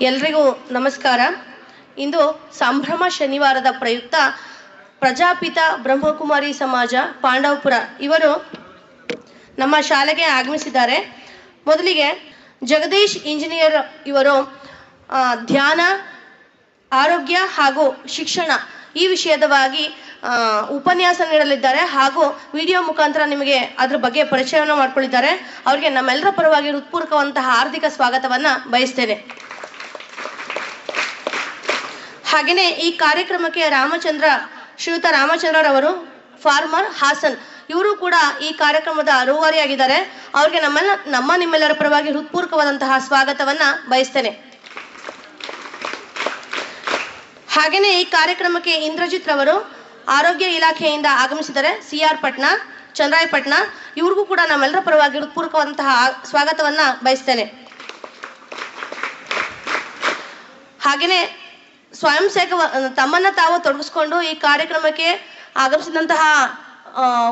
ಎಲ್ರಿಗೂ ನಮಸ್ಕಾರ. ಇಂದು ಸಂಭ್ರಮ ಶನಿವಾರದ ಪ್ರಯುಕ್ತ ಪ್ರಜಾಪಿತ ಬ್ರಹ್ಮಕುಮಾರಿ ಸಮಾಜ ಪಾಂಡವಪುರ ಇವರು ನಮ್ಮ ಶಾಲೆಗೆ ಆಗಮಿಸಿದ್ದಾರೆ. ಮೊದಲಿಗೆ ಜಗದೀಶ್ ಇಂಜಿನಿಯರ್ ಇವರು ಧ್ಯಾನ, ಆರೋಗ್ಯ ಹಾಗೂ ಶಿಕ್ಷಣ ಈ ವಿಷಯದವಾಗಿ ಉಪನ್ಯಾಸ ನೀಡಲಿದ್ದಾರೆ ಹಾಗೂ ವಿಡಿಯೋ ಮುಖಾಂತರ ನಿಮಗೆ ಅದ್ರ ಬಗ್ಗೆ ಪರಿಚಯವನ್ನು ಮಾಡಿಕೊಳ್ಳಿದ್ದಾರೆ ಅವರಿಗೆ ನಮ್ಮೆಲ್ಲರ ಪರವಾಗಿ ಹೃತ್ಪೂರ್ವಕವಂತಹ ಹಾರ್ದಿಕ ಸ್ವಾಗತವನ್ನು ಬಯಸ್ತೇನೆ. ಹಾಗೆಯೇ ಈ ಕಾರ್ಯಕ್ರಮಕ್ಕೆ ರಾಮಚಂದ್ರ, ಶ್ರೀಯುತ ರಾಮಚಂದ್ರರವರು ಫಾರ್ಮರ್ ಹಾಸನ್ ಇವರು ಕೂಡ ಈ ಕಾರ್ಯಕ್ರಮದ ರೂವಾರಿಯಾಗಿದ್ದಾರೆ. ಅವ್ರಿಗೆ ನಮ್ಮೆಲ್ಲ, ನಮ್ಮ ನಿಮ್ಮೆಲ್ಲರ ಪರವಾಗಿ ಹೃತ್ಪೂರ್ವಕವಾದಂತಹ ಸ್ವಾಗತವನ್ನ ಬಯಸ್ತೇನೆ. ಹಾಗೆಯೇ ಈ ಕಾರ್ಯಕ್ರಮಕ್ಕೆ ಇಂದ್ರಜಿತ್ ರವರು ಆರೋಗ್ಯ ಇಲಾಖೆಯಿಂದ ಆಗಮಿಸಿದರೆ ಸಿ ಆರ್ ಪಟ್ನಾ ಚಂದ್ರಾಯಪಟ್ನ ಇವ್ರಿಗೂ ಕೂಡ ನಮ್ಮೆಲ್ಲರ ಪರವಾಗಿ ಹೃತ್ಪೂರ್ವಕವಾದಂತಹ ಸ್ವಾಗತವನ್ನ ಬಯಸ್ತೇನೆ. ಹಾಗೆಯೇ ಸ್ವಯಂ ಸೇವಕ ತಮ್ಮನ್ನ ತಾವು ತೊಡಗಿಸ್ಕೊಂಡು ಈ ಕಾರ್ಯಕ್ರಮಕ್ಕೆ ಆಗಮಿಸಿದಂತಹ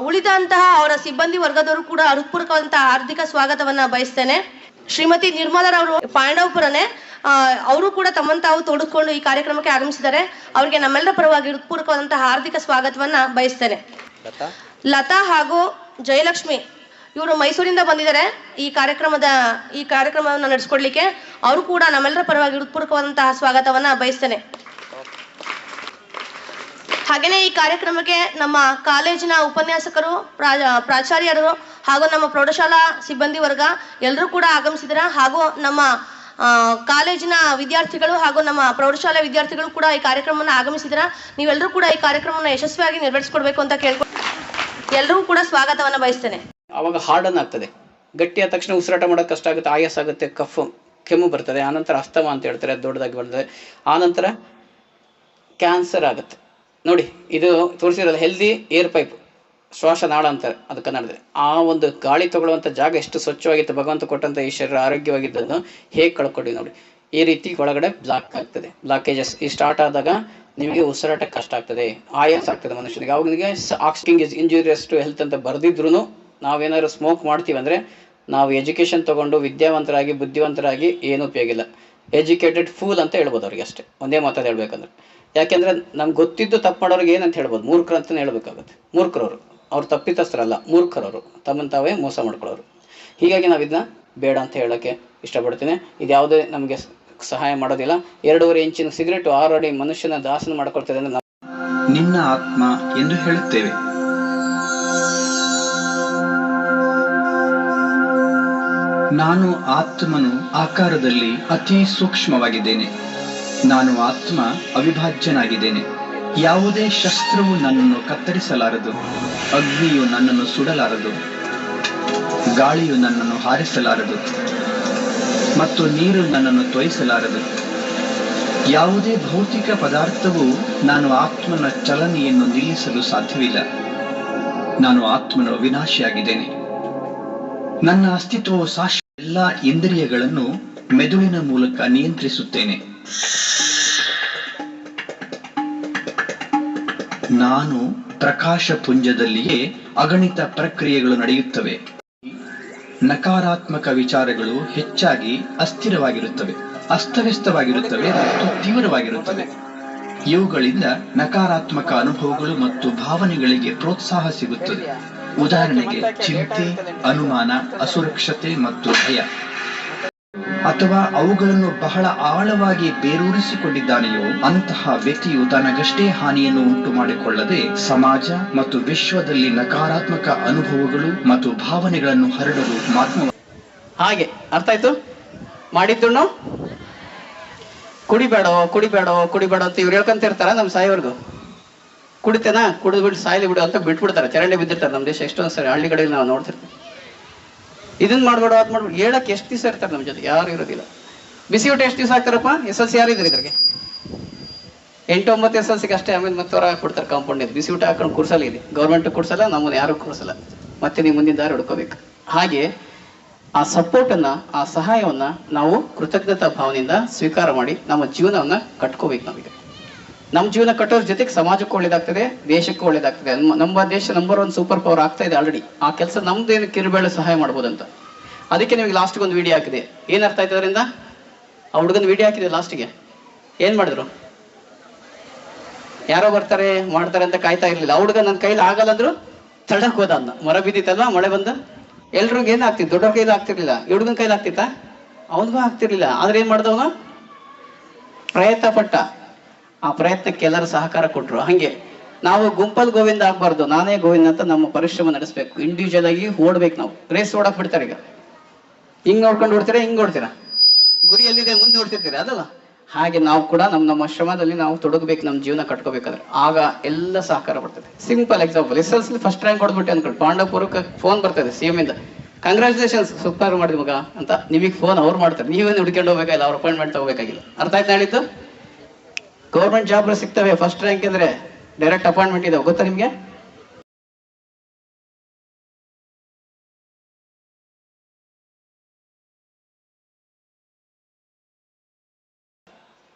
ಉಳಿದಂತಹ ಅವರ ಸಿಬ್ಬಂದಿ ವರ್ಗದವರು ಕೂಡ ಹೃತ್ಪೂರ್ವಕವಾದಂತಹ ಹಾರ್ದಿಕ ಸ್ವಾಗತವನ್ನ ಬಯಸ್ತೇನೆ. ಶ್ರೀಮತಿ ನಿರ್ಮಲರವರು ಪಾಂಡವಪುರನೇ ಅವರು ಕೂಡ ತಮ್ಮನ್ನು ತಾವು ತೊಡಗಿಕೊಂಡು ಈ ಕಾರ್ಯಕ್ರಮಕ್ಕೆ ಆಗಮಿಸಿದ್ದಾರೆ. ಅವರಿಗೆ ನಮ್ಮೆಲ್ಲರ ಪರವಾಗಿ ಹೃತ್ಪೂರ್ವಕವಾದಂತಹ ಹಾರ್ದಿಕ ಸ್ವಾಗತವನ್ನ ಬಯಸ್ತೇನೆ. ಲತಾ ಹಾಗೂ ಜಯಲಕ್ಷ್ಮಿ ಇವರು ಮೈಸೂರಿಂದ ಬಂದಿದ್ದಾರೆ. ಈ ಕಾರ್ಯಕ್ರಮದ, ಈ ಕಾರ್ಯಕ್ರಮವನ್ನು ನಡೆಸ್ಕೊಡ್ಲಿಕ್ಕೆ ಅವರು ಕೂಡ ನಮ್ಮೆಲ್ಲರ ಪರವಾಗಿ ಹೃತ್ಪೂರ್ವಕವಾದಂತಹ ಸ್ವಾಗತವನ್ನ ಬಯಸ್ತೇನೆ. ಹಾಗೆಯೇ ಈ ಕಾರ್ಯಕ್ರಮಕ್ಕೆ ನಮ್ಮ ಕಾಲೇಜಿನ ಉಪನ್ಯಾಸಕರು ಪ್ರಾ- ಪ್ರಾಚಾರ್ಯರು ಹಾಗೂ ನಮ್ಮ ಪ್ರೌಢಶಾಲಾ ಸಿಬ್ಬಂದಿ ವರ್ಗ ಎಲ್ಲರೂ ಕೂಡ ಆಗಮಿಸಿದ್ರ ಹಾಗೂ ನಮ್ಮ ಕಾಲೇಜಿನ ವಿದ್ಯಾರ್ಥಿಗಳು ಹಾಗೂ ನಮ್ಮ ಪ್ರೌಢಶಾಲೆ ವಿದ್ಯಾರ್ಥಿಗಳು ಕೂಡ ಈ ಕಾರ್ಯಕ್ರಮವನ್ನು ಆಗಮಿಸಿದ್ರ. ನೀವೆಲ್ಲರೂ ಕೂಡ ಈ ಕಾರ್ಯಕ್ರಮವನ್ನು ಯಶಸ್ವಿಯಾಗಿ ನೆರವೇರಿಸಿಕೊಡ್ಬೇಕು ಅಂತ ಕೇಳ್ಕೊ ಎಲ್ರಿಗೂ ಕೂಡ ಸ್ವಾಗತವನ್ನು ಬಯಸ್ತೇನೆ. ಆವಾಗ ಹಾರ್ಡನ್ ಆಗ್ತದೆ ಗಟ್ಟಿ ಆದ ತಕ್ಷಣ ಉಸಿರಾಟ ಮಾಡೋಕೆ ಕಷ್ಟ ಆಗುತ್ತೆ, ಆಯಾಸ ಆಗುತ್ತೆ, ಕಫ್, ಕೆಮ್ಮು ಬರ್ತದೆ, ಆನಂತರ ಅಸ್ತಮ ಅಂತ ಹೇಳ್ತಾರೆ ದೊಡ್ಡದಾಗಿ ಬರ್ತದೆ. ಆನಂತರ ಕ್ಯಾನ್ಸರ್ ಆಗುತ್ತೆ. ನೋಡಿ, ಇದು ತೋರಿಸಿರೋದು ಹೆಲ್ದಿ ಏರ್ ಪೈಪ್ ಶ್ವಾಸನಾಳ ಅಂತಾರೆ, ಅದು ಕನ್ನಡದಲ್ಲಿ. ಆ ಒಂದು ಗಾಳಿ ತಗೊಳ್ಳುವಂಥ ಜಾಗ ಎಷ್ಟು ಸ್ವಚ್ಛವಾಗಿತ್ತು, ಭಗವಂತ ಕೊಟ್ಟಂಥ ಈ ಶರೀರ ಆರೋಗ್ಯವಾಗಿದ್ದನ್ನು ಹೇಗೆ ಕಳ್ಕೊಂಡ್ವಿ ನೋಡಿ. ಈ ರೀತಿ ಒಳಗಡೆ ಬ್ಲಾಕ್ ಆಗ್ತದೆ. ಬ್ಲಾಕೇಜಸ್ ಈ ಸ್ಟಾರ್ಟ್ ಆದಾಗ ನಿಮಗೆ ಉಸಿರಾಟಕ್ಕೆ ಕಷ್ಟ ಆಗ್ತದೆ, ಆಯಾಸ ಆಗ್ತದೆ ಮನುಷ್ಯನಿಗೆ. ಅವಾಗ ನಿಮಗೆ axing is injurious to health ಅಂತ ಬರೆದಿದ್ರು ನಾವೇನಾದ್ರು ಸ್ಮೋಕ್ ಮಾಡ್ತೀವಿ ಅಂದರೆ ನಾವು ಎಜುಕೇಷನ್ ತಗೊಂಡು ವಿದ್ಯಾವಂತರಾಗಿ, ಬುದ್ಧಿವಂತರಾಗಿ ಏನು ಉಪಯೋಗ ಇಲ್ಲ. ಎಜುಕೇಟೆಡ್ ಫೂಲ್ ಅಂತ ಹೇಳ್ಬೋದು ಅವ್ರಿಗೆ ಅಷ್ಟೇ. ಒಂದೇ ಮಾತಾದು ಹೇಳ್ಬೇಕಂದ್ರೆ. ಯಾಕೆಂದ್ರೆ ನಮ್ಗೆ ಗೊತ್ತಿದ್ದು ತಪ್ಪು ಮಾಡೋರಿಗೆ ಏನಂತ ಹೇಳ್ಬೋದು? ಮೂರ್ಖರು ಅಂತಲೇ ಹೇಳ್ಬೇಕಾಗುತ್ತೆ. ಮೂರ್ಖರವರು. ಅವ್ರು ತಪ್ಪಿತಸ್ಥರಲ್ಲ, ಮೂರ್ಖರವರು. ತಮ್ಮನ್ನು ತಾವೇ ಮೋಸ ಮಾಡ್ಕೊಳ್ಳೋರು. ಹೀಗಾಗಿ ನಾವು ಇದನ್ನ ಬೇಡ ಅಂತ ಹೇಳೋಕ್ಕೆ ಇಷ್ಟಪಡ್ತೀನಿ. ಇದು ಯಾವುದೇ ನಮಗೆ ಸಹಾಯ ಮಾಡೋದಿಲ್ಲ. ಎರಡೂವರೆ ಇಂಚಿನ ಸಿಗರೆಟು ಆರು ಅಡಿ ಮನುಷ್ಯನ ದಾಸನ ಮಾಡ್ಕೊಳ್ತದೆ ಅಂದ್ರೆ ನಿನ್ನ ಆತ್ಮ ಎಂದು ಹೇಳುತ್ತೇವೆ. ನಾನು ಆತ್ಮನು ಆಕಾರದಲ್ಲಿ ಅತಿ ಸೂಕ್ಷ್ಮವಾಗಿದ್ದೇನೆ. ನಾನು ಆತ್ಮ ಅವಿಭಾಜ್ಯನಾಗಿದ್ದೇನೆ. ಯಾವುದೇ ಶಸ್ತ್ರವು ನನ್ನನ್ನು ಕತ್ತರಿಸಲಾರದು. ಅಗ್ನಿಯು ನನ್ನನ್ನು ಸುಡಲಾರದು. ಗಾಳಿಯು ನನ್ನನ್ನು ಹಾರಿಸಲಾರದು. ಮತ್ತು ನೀರು ನನ್ನನ್ನು ತೊಯಿಸಲಾರದು. ಯಾವುದೇ ಭೌತಿಕ ಪದಾರ್ಥವು ನಾನು ಆತ್ಮನ ಚಲನೆಯನ್ನು ನಿಲ್ಲಿಸಲು ಸಾಧ್ಯವಿಲ್ಲ. ನಾನು ಆತ್ಮನ ವಿನಾಶಿಯಾಗಿದ್ದೇನೆ. ನನ್ನ ಅಸ್ತಿತ್ವವು ಶಾಶ್ವತ ಎಲ್ಲ ಇಂದ್ರಿಯಗಳನ್ನು ಮೆದುಳಿನ ಮೂಲಕ ನಿಯಂತ್ರಿಸುತ್ತೇನೆ. ನಾನು ಪ್ರಕಾಶ ಪುಂಜದಲ್ಲಿಯೇ ಅಗಣಿತ ಪ್ರಕ್ರಿಯೆಗಳು ನಡೆಯುತ್ತವೆ. ನಕಾರಾತ್ಮಕ ವಿಚಾರಗಳು ಹೆಚ್ಚಾಗಿ ಅಸ್ಥಿರವಾಗಿರುತ್ತವೆ, ಅಸ್ತವ್ಯಸ್ತವಾಗಿರುತ್ತವೆ ಮತ್ತು ತೀವ್ರವಾಗಿರುತ್ತವೆ. ಇವುಗಳಿಂದ ನಕಾರಾತ್ಮಕ ಅನುಭವಗಳು ಮತ್ತು ಭಾವನೆಗಳಿಗೆ ಪ್ರೋತ್ಸಾಹ ಸಿಗುತ್ತದೆ. ಉದಾಹರಣೆಗೆ ಚಿಂತೆ ಅನುಮಾನ ಅಸುರಕ್ಷತೆ ಮತ್ತು ಭಯ. ಅಥವಾ ಅವುಗಳನ್ನು ಬಹಳ ಆಳವಾಗಿ ಬೇರೂರಿಸಿಕೊಂಡಿದ್ದಾನೆಯೋ ಅಂತಹ ವ್ಯಕ್ತಿಯು ತನಗಷ್ಟೇ ಹಾನಿಯನ್ನು ಉಂಟು ಮಾಡಿಕೊಳ್ಳದೆ ಸಮಾಜ ಮತ್ತು ವಿಶ್ವದಲ್ಲಿ ನಕಾರಾತ್ಮಕ ಅನುಭವಗಳು ಮತ್ತು ಭಾವನೆಗಳನ್ನು ಹರಡಲು ಮಾತ್ಮ ಹಾಗೆ ಅರ್ಥ ಆಯ್ತು? ಮಾಡಿದ್ದು ಕುಡಿಬೇಡೋ ಕುಡಿಬೇಡೋ ಕುಡಿಬೇಡ ಅಂತ ಇವ್ರು ಹೇಳ್ಕೊಂತಿರ್ತಾರ ನಮ್ ನಮ್ಮ ಸಾಯೋರ್ಗು ಕುಡಿತೇನಾ ಕುಡಿದು ಬಿಟ್ಟು ಸಾಯಲಿ ಬಿಡು ಅಂತ ಬಿಟ್ಬಿಡ್ತಾರೆ. ಚರಂಡಿ ಬಿದ್ದಿರ್ತಾರೆ. ನಮ್ಮ ದೇಶ ಎಷ್ಟೊಂದು ಸರಿ ಹಳ್ಳಿ ಕಡೆ ನಾವು ನೋಡ್ತಿರ್ತೀವಿ. ಇದನ್ನ ಮಾಡ್ಬೇಡ, ಅದ್ ಹೇಳಕ್ಕೆ ಎಷ್ಟು ದಿವಸ ಇರ್ತಾರೆ ನಮ್ಮ ಜೊತೆ? ಯಾರು ಇರೋದಿಲ್ಲ. ಬಿಸಿ ಊಟ ಎಷ್ಟು ದಿವಸ ಹಾಕ್ತಾರಪ್ಪ? ಎಸ್ ಎಲ್ ಸಿ ಯಾರಿದ್ರು ಇದ್ರಿಗೆ? ಎಂಟು ಒಂಬತ್ತು ಎಸ್ ಎಲ್ ಸಿಗೆ ಅಷ್ಟೇ ಆಮೇಲೆ ಮತ್ತೆ ಹೊರ ಕೊಡ್ತಾರೆ ಕಾಂಪೌಂಡ್ ಬಿಸಿ ಊಟ ಹಾಕೊಂಡು ಕುಡ್ಸಲ್ಲ ಇದೆ ಗೌರ್ಮೆಂಟ್ ಕುಡ್ಸಲ್ಲ ನಮ್ಮನ್ನು ಯಾರು ಕುಡ್ಸಲ್ಲ ಮತ್ತೆ ನೀವು ಮುಂದಿನ ದಾರಿ ಹುಡ್ಕೋಬೇಕು. ಹಾಗೆ ಆ ಸಪೋರ್ಟನ್ನು ಆ ಸಹಾಯವನ್ನ ನಾವು ಕೃತಜ್ಞತಾ ಭಾವನೆಯಿಂದ ಸ್ವೀಕಾರ ಮಾಡಿ ನಮ್ಮ ಜೀವನವನ್ನ ಕಟ್ಕೋಬೇಕು ನಾವೀಗ. ನಮ್ಮ ಜೀವನ ಕಟ್ಟೋದ್ರ ಜೊತೆಗೆ ಸಮಾಜಕ್ಕೂ ಒಳ್ಳೇದಾಗ್ತದೆ, ದೇಶಕ್ಕೂ ಒಳ್ಳೇದಾಗ್ತದೆ. ನಮ್ಮ- ದೇಶ ನಂಬರ್ ಒನ್ ಸೂಪರ್ ಪವರ್ ಆಗ್ತಾ ಇದೆ ಆಲ್ರೆಡಿ ಆ ಕೆಲಸ ನಮ್ದೇನು ಕಿರುಬೇಳೆ ಸಹಾಯ ಮಾಡ್ಬೋದಂತ. ಅದಕ್ಕೆ ನಿಮಗೆ ಲಾಸ್ಟ್ ಒಂದು ವಿಡಿಯೋ ಹಾಕಿದೆ. ಏನು ಅರ್ಥ ಆಯ್ತು ಅದರಿಂದ? ಆ ಹುಡುಗನ ವಿಡಿಯೋ ಹಾಕಿದೆ ಲಾಸ್ಟಿಗೆ ಏನು ಮಾಡಿದ್ರು? ಯಾರೋ ಬರ್ತಾರೆ, ಮಾಡ್ತಾರೆ ಅಂತ ಕಾಯ್ತಾ ಇರಲಿಲ್ಲ. ಆ ಹುಡುಗ ನನ್ನ ಕೈಲಿ ಆಗಲ್ಲ ಅಂದ್ರು ತಡಕ್ ಹೋದ ಅಂದ ಮರ ಬಿದ್ದಿತ್ತಲ್ವಾ, ಮಳೆ ಬಂದ? ಎಲ್ರಿಗೂ ಏನ್ ಆಗ್ತಿತ್ತು? ದೊಡ್ಡವ್ರ ಕೈಲಿ ಆಗ್ತಿರ್ಲಿಲ್ಲ. ಈ ಹುಡುಗನ ಕೈಲಿ ಆಗ್ತಿತ್ತ? ಅವನಿಗೂ ಆಗ್ತಿರ್ಲಿಲ್ಲ. ಆದ್ರೆ ಏನ್ ಮಾಡ್ದವನು? ಪ್ರಯತ್ನ ಪಟ್ಟ ಆ ಪ್ರಯತ್ನಕ್ಕೆ ಎಲ್ಲರೂ ಸಹಕಾರ ಕೊಟ್ಟರು ಹಂಗೆ ನಾವು ಗುಂಪಲ್ ಗೋವಿಂದ ಆಗ್ಬಾರ್ದು. ನಾನೇ ಗೋವಿಂದ ಅಂತ ನಮ್ಮ ಪರಿಶ್ರಮ ನಡೆಸಬೇಕು. ಇಂಡಿವಿಜುವಲ್ ಆಗಿ ಓಡ್ಬೇಕು ನಾವು. ರೇಸ್ ಓಡಕ್ ಬಿಡ್ತಾರೆ ಈಗ. ಹಿಂಗ್ ನೋಡ್ಕೊಂಡು ಓಡ್ತೀರಾ, ಹಿಂಗ್ ಓಡ್ತೀರಾ ಗುರಿ ಎಲ್ಲಿದೆ ಮುಂದೆ ನೋಡ್ತಿರ್ತೀರಾ, ಅದಲ್ಲ? ಹಾಗೆ ನಾವು ಕೂಡ ನಮ್ಮ ನಮ್ಮ ಶ್ರಮದಲ್ಲಿ ನಾವು ತೊಡಗಬೇಕು, ನಮ್ಮ ಜೀವನ ಕಟ್ಕೋಬೇಕಾದ್ರೆ. ಆಗ ಎಲ್ಲ ಸಹಕಾರ ಬರ್ತದೆ. Simple example S L first rank ಕೊಡ್ಬಿಟ್ಟೆ ಅನ್ಕೊಂಡು ಪಾಂಡವಪುರಕ್ಕೆ ಫೋನ್ ಬರ್ತದೆ ಸಿ ಎಂ ಇಂದ. ಕಂಗ್ರಾಚುಲೇಷನ್ಸ್ ಸೂಪರ್ ಮಾಡಿದ ಮಗ ಅಂತ. ನಿಮಗೆ ಫೋನ್ ಅವ್ರು ಮಾಡ್ತಾರೆ. ನೀವೇನು ಹುಡ್ಕೊಂಡು ಹೋಗ್ಬೇಕಾಗಿಲ್ಲ ಅವ್ರ ಅಪಾಯಿಂಟ್ಮೆಂಟ್ ತಗೋಬೇಕಾಗಿಲ್ಲ. ಅರ್ಥ ಆಯ್ತು ಹೇಳಿದ್ದು? ಗೌರ್ಮೆಂಟ್ ಜಾಬ್ ಸಿಗ್ತವೆ ಫಸ್ಟ್ ರ್ಯಾಂಕ್ ಅಂದ್ರೆ ಡೈರೆಕ್ಟ್ ಅಪಾಯಿಂಟ್ಮೆಂಟ್ ಇದಾವೆ ಗೊತ್ತಾ ನಿಮ್ಗೆ?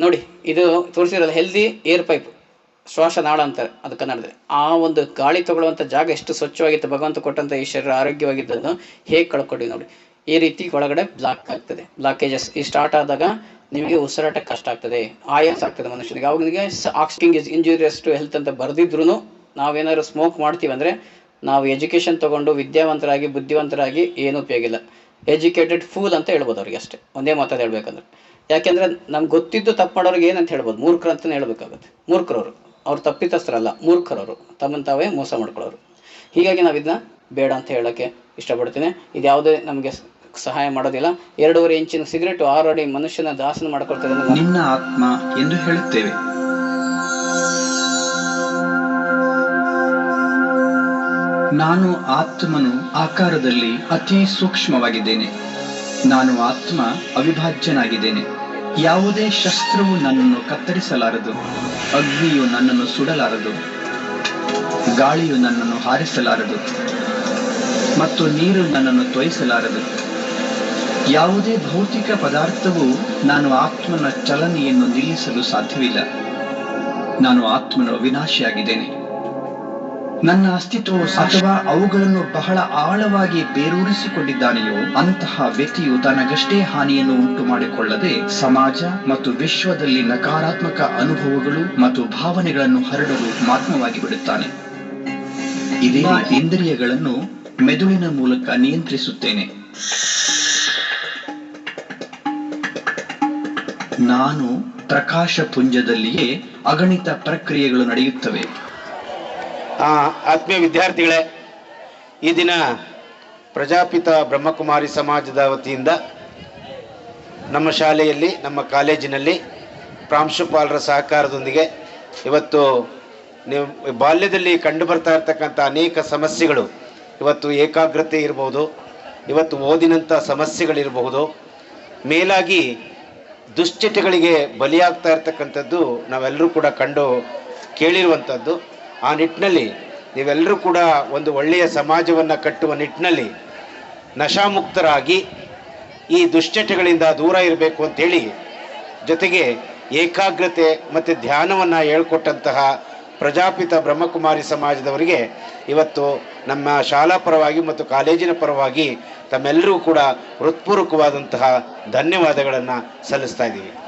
ನೋಡಿ, ಇದು ತೋರಿಸಿರೋದು ಹೆಲ್ದಿ ಏರ್ ಪೈಪ್ ಶ್ವಾಸನಾಳ ಅಂತಾರೆ ಅದು ಕನ್ನಡದಲ್ಲಿ. ಆ ಒಂದು ಗಾಳಿ ತಗೊಳ್ಳುವಂಥ ಜಾಗ ಎಷ್ಟು ಸ್ವಚ್ಛವಾಗಿತ್ತು, ಭಗವಂತ ಕೊಟ್ಟಂತ ಈ ಶರೀರ ಆರೋಗ್ಯವಾಗಿದ್ದನ್ನು ಹೇಗೆ ಕಳ್ಕೊಂಡ್ವಿ ನೋಡಿ. ಈ ರೀತಿ ಒಳಗಡೆ ಬ್ಲಾಕ್ ಆಗ್ತದೆ. ಬ್ಲಾಕೇಜಸ್ ಈ ಸ್ಟಾರ್ಟ್ ಆದಾಗ ನಿಮಗೆ ಉಸಿರಾಟ ಕಷ್ಟ ಆಗ್ತದೆ, ಆಯಾಸ ಆಗ್ತದೆ ಮನುಷ್ಯನಿಗೆ. ಅವಾಗ ನಿಮಗೆ axing is injurious to health ಅಂತ ಬರೆದಿದ್ರು ನಾವೇನಾದ್ರು ಸ್ಮೋಕ್ ಮಾಡ್ತೀವಿ ಅಂದ್ರೆ ನಾವು ಎಜುಕೇಶನ್ ತಗೊಂಡು ವಿದ್ಯಾವಂತರಾಗಿ, ಬುದ್ಧಿವಂತರಾಗಿ ಏನು ಉಪಯೋಗ ಇಲ್ಲ. ಎಜುಕೇಟೆಡ್ ಫೂಲ್ ಅಂತ ಹೇಳ್ಬೋದು ಅವ್ರಿಗೆ ಅಷ್ಟೇ. ಒಂದೇ ಮಾತಾಡಿ ಹೇಳ್ಬೇಕಂದ್ರೆ. ಯಾಕೆಂದ್ರೆ ನಮ್ಗೆ ಗೊತ್ತಿದ್ದು ತಪ್ಪು ಮಾಡೋರಿಗೆ ಏನಂತ ಹೇಳ್ಬೋದು? ಮೂರ್ಖರು ಅಂತಲೇ ಹೇಳ್ಬೇಕಾಗುತ್ತೆ. ಮೂರ್ಖರವರು. ಅವ್ರು ತಪ್ಪಿತಸ್ಥರಲ್ಲ, ಮೂರ್ಖರವರು. ತಮ್ಮನ್ನು ತಾವೇ ಮೋಸ ಮಾಡ್ಕೊಳ್ಳೋರು. ಹೀಗಾಗಿ ನಾವು ಇದನ್ನ ಬೇಡ ಅಂತ ಹೇಳೋಕ್ಕೆ ಇಷ್ಟಪಡ್ತೀನಿ. ಇದು ಯಾವುದೇ ನಮಗೆ ಸಹಾಯ ಮಾಡೋದಿಲ್ಲ. ಎರಡೂವರೆ ಇಂಚಿನ ಸಿಗರೇಟು ಆರು ಅಡಿ ಮನುಷ್ಯನ ದಾಸನ ಮಾಡ್ಕೊಳ್ತದೆ ನಿನ್ನ ಆತ್ಮ ಎಂದು ಹೇಳುತ್ತೇವೆ. ನಾನು ಆತ್ಮನು ಆಕಾರದಲ್ಲಿ ಅತಿ ಸೂಕ್ಷ್ಮವಾಗಿದ್ದೇನೆ. ನಾನು ಆತ್ಮ ಅವಿಭಾಜ್ಯನಾಗಿದ್ದೇನೆ. ಯಾವುದೇ ಶಸ್ತ್ರವು ನನ್ನನ್ನು ಕತ್ತರಿಸಲಾರದು. ಅಗ್ನಿಯು ನನ್ನನ್ನು ಸುಡಲಾರದು. ಗಾಳಿಯು ನನ್ನನ್ನು ಹಾರಿಸಲಾರದು. ಮತ್ತು ನೀರು ನನ್ನನ್ನು ತೊಯಿಸಲಾರದು. ಯಾವುದೇ ಭೌತಿಕ ಪದಾರ್ಥವು ನಾನು ಆತ್ಮನ ಚಲನೆಯನ್ನು ನಿಲ್ಲಿಸಲು ಸಾಧ್ಯವಿಲ್ಲ. ನಾನು ಆತ್ಮನ ವಿನಾಶಿಯಾಗಿದ್ದೇನೆ ನನ್ನ ಅಸ್ತಿತ್ವವು ಅಥವಾ ಅವುಗಳನ್ನು ಬಹಳ ಆಳವಾಗಿ ಬೇರೂರಿಸಿಕೊಂಡಿದ್ದಾನೆಯೋ ಅಂತಹ ವ್ಯಕ್ತಿಯು ತನಗಷ್ಟೇ ಹಾನಿಯನ್ನು ಉಂಟು ಮಾಡಿಕೊಳ್ಳದೆ ಸಮಾಜ ಮತ್ತು ವಿಶ್ವದಲ್ಲಿ ನಕಾರಾತ್ಮಕ ಅನುಭವಗಳು ಮತ್ತು ಭಾವನೆಗಳನ್ನು ಹರಡಲು ಮಾತ್ಮವಾಗಿ ಬಿಡುತ್ತಾನೆ. ಇದೇ ಇಂದ್ರಿಯಗಳನ್ನು ಮೆದುಳಿನ ಮೂಲಕ ನಿಯಂತ್ರಿಸುತ್ತೇನೆ. ನಾನು ಪ್ರಕಾಶ ಪುಂಜದಲ್ಲಿಯೇ ಅಗಣಿತ ಪ್ರಕ್ರಿಯೆಗಳು ನಡೆಯುತ್ತವೆ. ಆತ್ಮೀಯ ವಿದ್ಯಾರ್ಥಿಗಳೇ, ಈ ದಿನ ಪ್ರಜಾಪಿತ ಬ್ರಹ್ಮಕುಮಾರಿ ಸಮಾಜದ ವತಿಯಿಂದ ನಮ್ಮ ಶಾಲೆಯಲ್ಲಿ, ನಮ್ಮ ಕಾಲೇಜಿನಲ್ಲಿ ಪ್ರಾಂಶುಪಾಲರ ಸಹಕಾರದೊಂದಿಗೆ ಇವತ್ತು ನೀವು ಬಾಲ್ಯದಲ್ಲಿ ಕಂಡು ಬರ್ತಾ ಇರ್ತಕ್ಕಂಥ ಅನೇಕ ಸಮಸ್ಯೆಗಳು ಇವತ್ತು ಏಕಾಗ್ರತೆ ಇರಬಹುದು, ಇವತ್ತು ಓದಿನಂಥ ಸಮಸ್ಯೆಗಳಿರಬಹುದು. ಮೇಲಾಗಿ ದುಶ್ಚಟಗಳಿಗೆ ಬಲಿಯಾಗ್ತಾ ಇರ್ತಕ್ಕಂಥದ್ದು ನಾವೆಲ್ಲರೂ ಕೂಡ ಕಂಡು ಕೇಳಿರುವಂಥದ್ದು. ಆ ನಿಟ್ಟಿನಲ್ಲಿ ನೀವೆಲ್ಲರೂ ಕೂಡ ಒಂದು ಒಳ್ಳೆಯ ಸಮಾಜವನ್ನು ಕಟ್ಟುವ ನಿಟ್ಟಿನಲ್ಲಿ ನಶಾಮುಕ್ತರಾಗಿ ಈ ದುಶ್ಚಟಗಳಿಂದ ದೂರ ಇರಬೇಕು ಅಂತೇಳಿ ಜೊತೆಗೆ ಏಕಾಗ್ರತೆ ಮತ್ತು ಧ್ಯಾನವನ್ನು ಹೇಳ್ಕೊಟ್ಟಂತಹ ಪ್ರಜಾಪಿತ ಬ್ರಹ್ಮಕುಮಾರಿ ಸಮಾಜದವರಿಗೆ ಇವತ್ತು ನಮ್ಮ ಶಾಲಾ ಪರವಾಗಿ ಮತ್ತು ಕಾಲೇಜಿನ ಪರವಾಗಿ ತಮ್ಮೆಲ್ಲರೂ ಕೂಡ ಹೃತ್ಪೂರ್ವಕವಾದಂತಹ ಧನ್ಯವಾದಗಳನ್ನು ಸಲ್ಲಿಸ್ತಾ ಇದ್ದೀವಿ.